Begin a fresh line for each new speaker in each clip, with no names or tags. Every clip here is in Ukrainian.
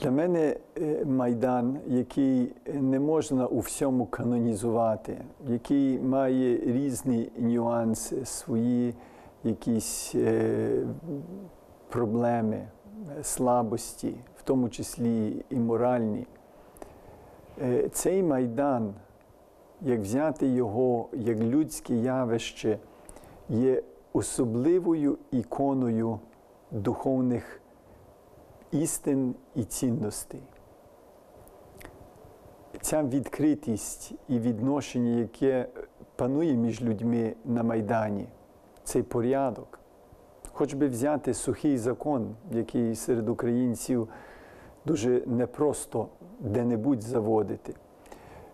Для мене е, майдан, який не можна у всьому канонізувати, який має різні нюанси, свої якісь е, проблеми, слабості, в тому числі і моральні. Е, Цей майдан, як взяти його як людське явище, є особливою іконою духовних істин і цінностей. Ця відкритість і відношення, яке панує між людьми на Майдані, цей порядок, хоч би взяти сухий закон, який серед українців дуже непросто де-небудь заводити.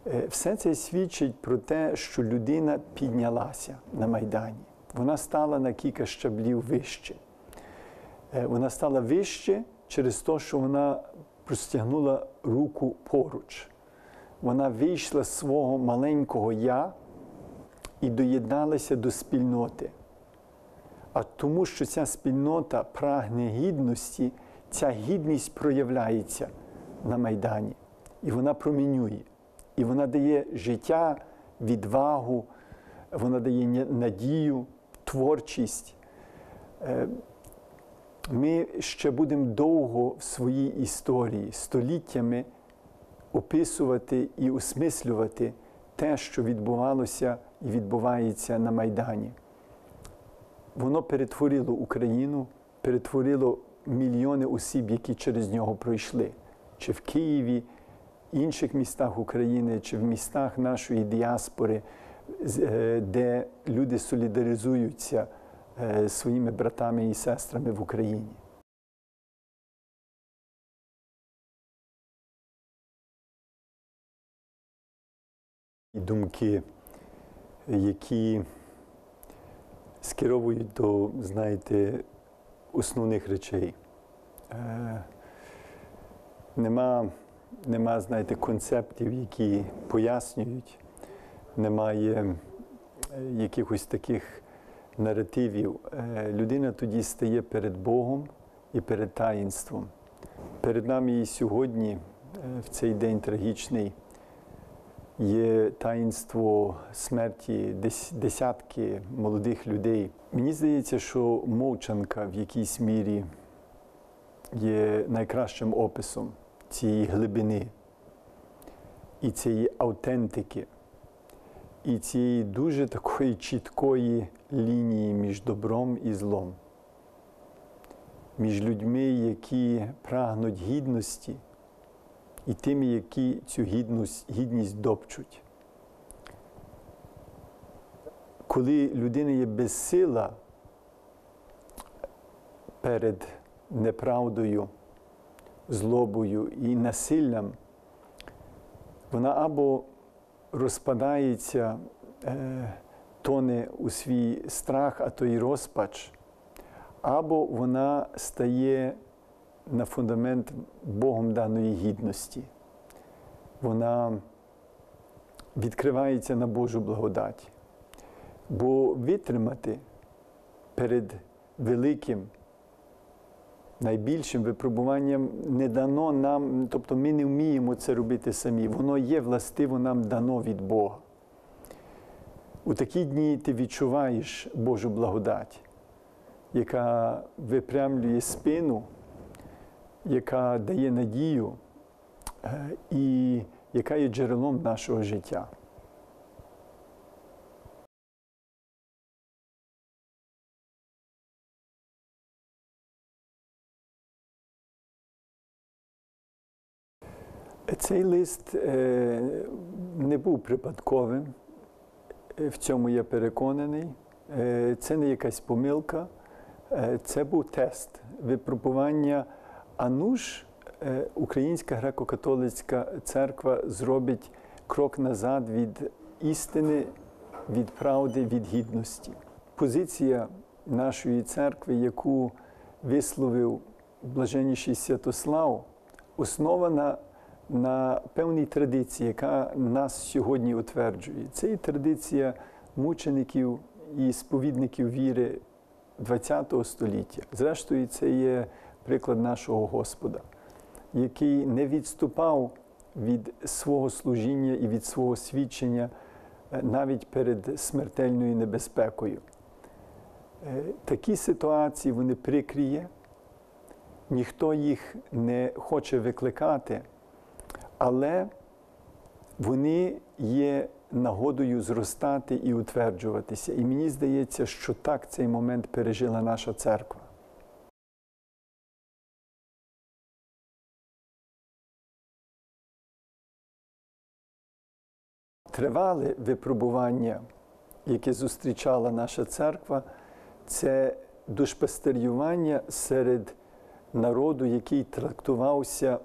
Е, Все це свідчить про те, що людина піднялася на Майдані. Вона стала на кілька щаблів вище. Е, Вона стала вище через те, що вона простягнула руку поруч. Вона вийшла з свого маленького я і доєдналася до спільноти. А тому, що ця спільнота прагне гідності, ця гідність проявляється на Майдані. І вона промінює. І вона дає життя, відвагу, вона дає надію, творчість. Ми ще будемо довго в своїй історії, століттями описувати і осмислювати те, що відбувалося і відбувається на Майдані. Воно перетворило Україну, перетворило мільйони осіб, які через нього пройшли, чи в Києві, інших містах України, чи в містах нашої діаспори, е, де люди солідаризуються своїми братами і сестрами в Україні. І думки, які скеровують до, знаєте, основних речей. Е, нема, нема, знаєте, концептів, які пояснюють, немає е, якихось таких наративів. Е, людина тоді стає перед Богом і перед таїнством. Перед нами і сьогодні, е, в цей день трагічний, є таїнство смерті десятки молодих людей. Мені здається, що мовчанка в якійсь мірі є найкращим описом цієї глибини і цієї автентики, і цієї дуже такої чіткої лінії між добром і злом, між людьми, які прагнуть гідності і тими, які цю гідність, гідність допчуть. Коли людина є безсила перед неправдою, злобою і насиллям, вона або розпадається, е, тоне у свій страх, а то й розпач, або вона стає на фундамент Богом даної гідності. Вона відкривається на Божу благодать. Бо витримати перед великим, найбільшим випробуванням не дано нам, тобто ми не вміємо це робити самі. Воно є властиво нам дано від Бога. У такі дні ти відчуваєш Божу благодать, яка випрямлює спину, яка дає надію е, і яка є джерелом нашого життя. Цей лист е, не був припадковим, Е, в цьому я переконаний. Е, Це не якась помилка, це був тест випробування. А ж, Українська греко-католицька церква зробить крок назад від істини, від правди, від гідності. Позиція нашої церкви, яку висловив блаженніший Святослав, основана на певній традиції, яка нас сьогодні утверджує. Це і традиція мучеників і сповідників віри ХХ століття. Зрештою, це є приклад нашого Господа. який не відступав від свого служіння і від свого свідчення е, навіть перед смертельною небезпекою. Е, Такі ситуації вони прикріє, ніхто їх не хоче викликати, але вони є нагодою зростати і утверджуватися. І мені здається, що так цей момент пережила наша церква. Тривале випробування, яке зустрічала наша церква, це душпастерювання серед народу, який трактувався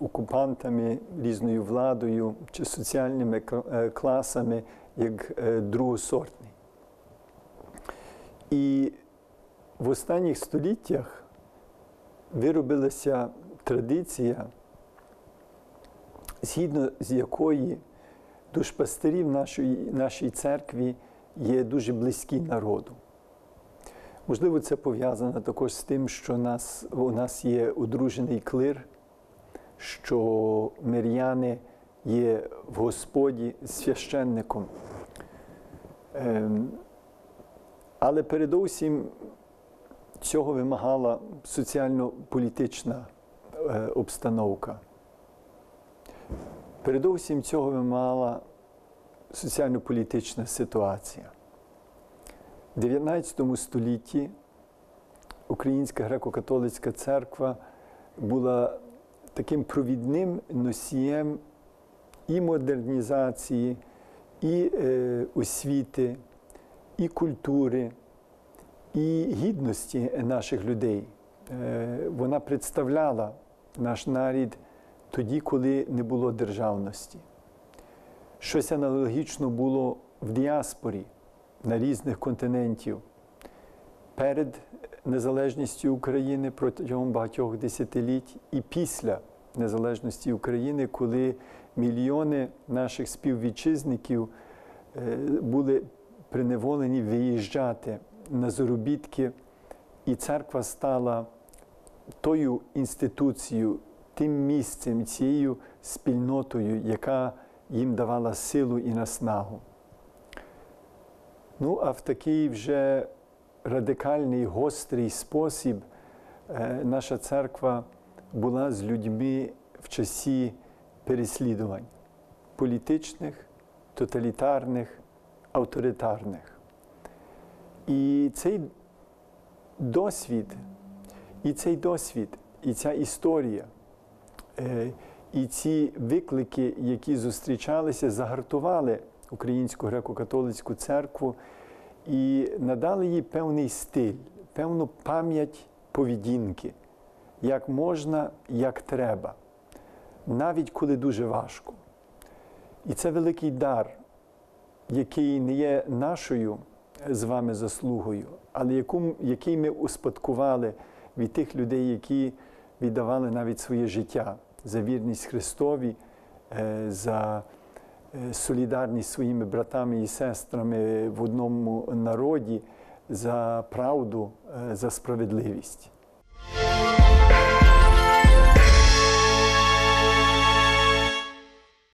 окупантами, різною владою чи соціальними е, класами як е, другосортний. І в останніх століттях виробилася традиція, згідно з якої душпастирі в нашій, нашій церкві є дуже близькі народу. Можливо, це пов'язано також з тим, що нас, у нас є одружений клир, що миряни є в Господі священником. Ем, але передовсім цього вимагала соціально-політична е, обстановка. Передовсім цього вимагала соціально-політична ситуація. В 19 столітті Українська греко-католицька церква була таким провідним носієм і модернізації, і е, освіти, і культури, і гідності наших людей. Е, вона представляла наш нарід тоді, коли не було державності. Щось аналогічно було в діаспорі на різних континентів. Перед незалежністю України протягом багатьох десятиліть і після незалежності України, коли мільйони наших співвітчизників е, були приневолені виїжджати на заробітки, і церква стала тою інституцією, тим місцем, цією спільнотою, яка їм давала силу і наснагу. Ну, а в такий вже радикальний, гострий спосіб е, наша церква була з людьми в часі переслідувань політичних, тоталітарних, авторитарних. І цей досвід, і цей досвід, і ця історія, е, і ці виклики, які зустрічалися, загартували Українську греко-католицьку церкву і надали їй певний стиль, певну пам'ять поведінки, як можна, як треба, навіть коли дуже важко. І це великий дар, який не є нашою з вами заслугою, але яку, який ми успадкували від тих людей, які віддавали навіть своє життя за вірність Христові, е, за е, солідарність своїми братами і сестрами в одному народі, за правду, е, за справедливість.